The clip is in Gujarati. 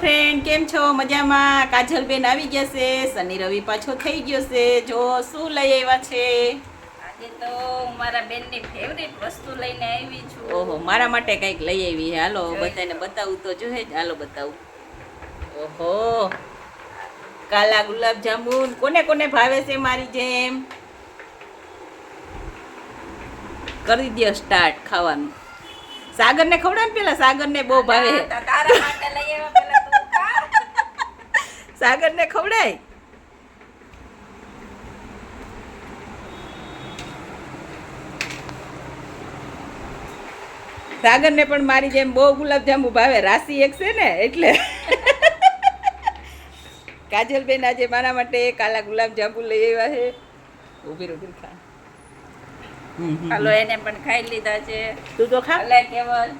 ફ્રેન્ડ કેમ છો? મજામાં? કાજલબેન આવી ગયા છે. શનિ રવિ પાછો થઈ ગયો છે. જો શું લઈ આવ્યા છે? આજે તો મારા મારા બેનની ફેવરેટ વસ્તુ લઈને આવી છું. ઓહો મારા માટે કંઈક લઈ આવી છે. હાલો બધાને બતાવું તો જોઈએ જ. હાલો બતાવું. ઓહો કાલા ગુલાબ જાંબુ કોને કોને ભાવે છે મારી જેમ? કરી દો સ્ટાર્ટ ખાવાનું. સાગરને ખવડાવ ને પેલા સાગરને બહુ ભાવે. તારા માટે લઈ આવ્યા. સાગરને ખવડાય. સાગરને પણ મારી જેમ બહુ ગુલાબજાંબુ ભાવે. રાશિ એક છે ને એટલે. કાજલબેન આજે મારા માટે કાલા ગુલાબજાંબુ લઈ આવ્યા છે. ઊભી ઊભી ખા. હાલો એને પણ ખાઈ લીધા છે. તું તો ખા. ભલે કેવલ